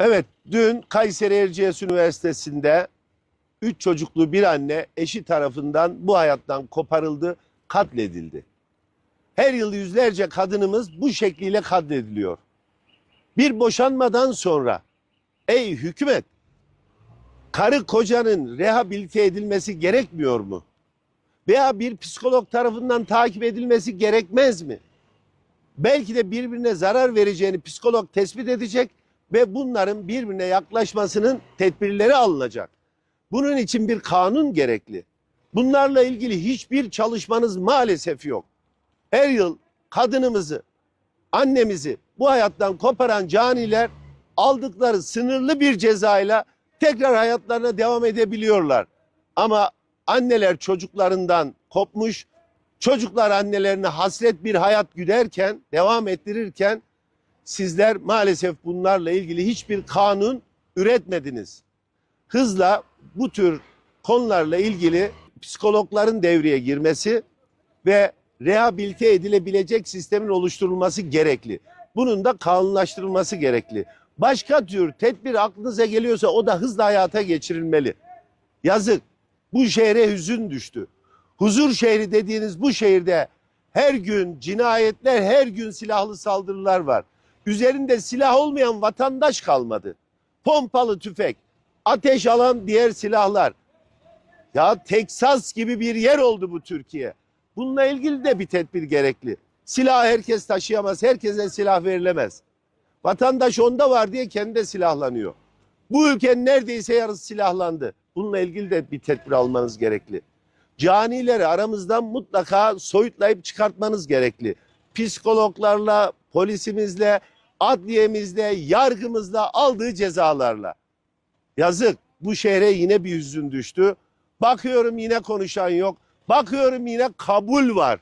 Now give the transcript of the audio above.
Evet, dün Kayseri Erciyes Üniversitesi'nde üç çocuklu bir anne eşi tarafından bu hayattan koparıldı, katledildi. Her yıl yüzlerce kadınımız bu şekliyle katlediliyor. Bir boşanmadan sonra ey hükümet karı kocanın rehabilite edilmesi gerekmiyor mu? Veya bir psikolog tarafından takip edilmesi gerekmez mi? Belki de birbirine zarar vereceğini psikolog tespit edecek ve bunların birbirine yaklaşmasının tedbirleri alınacak. Bunun için bir kanun gerekli. Bunlarla ilgili hiçbir çalışmanız maalesef yok. Her yıl kadınımızı, annemizi bu hayattan koparan caniler aldıkları sınırlı bir cezayla tekrar hayatlarına devam edebiliyorlar. Ama anneler çocuklarından kopmuş, çocuklar annelerine hasret bir güderken, güderken, devam ettirirken sizler maalesef bunlarla ilgili hiçbir kanun üretmediniz. Hızla bu tür konularla ilgili psikologların devreye girmesi ve rehabilite edilebilecek sistemin oluşturulması gerekli. Bunun da kanunlaştırılması gerekli. Başka tür tedbir aklınıza geliyorsa o da hızla hayata geçirilmeli. Yazık. Bu şehre hüzün düştü. Huzur şehri dediğiniz bu şehirde her gün cinayetler, her gün silahlı saldırılar var. Üzerinde silah olmayan vatandaş kalmadı. Pompalı tüfek, ateş alan diğer silahlar. Ya Teksas gibi bir yer oldu bu Türkiye. Bununla ilgili de bir tedbir gerekli. Silah herkes taşıyamaz, herkese silah verilemez. Vatandaş onda var diye kendi de silahlanıyor. Bu ülkenin neredeyse yarısı silahlandı. Bununla ilgili de bir tedbir almanız gerekli. Canileri aramızdan mutlaka soyutlayıp çıkartmanız gerekli. Psikologlarla, polisimizle, adliyemizle, yargımızla aldığı cezalarla. Yazık bu şehre yine bir hüzün düştü. Bakıyorum yine konuşan yok. Bakıyorum yine kabul var.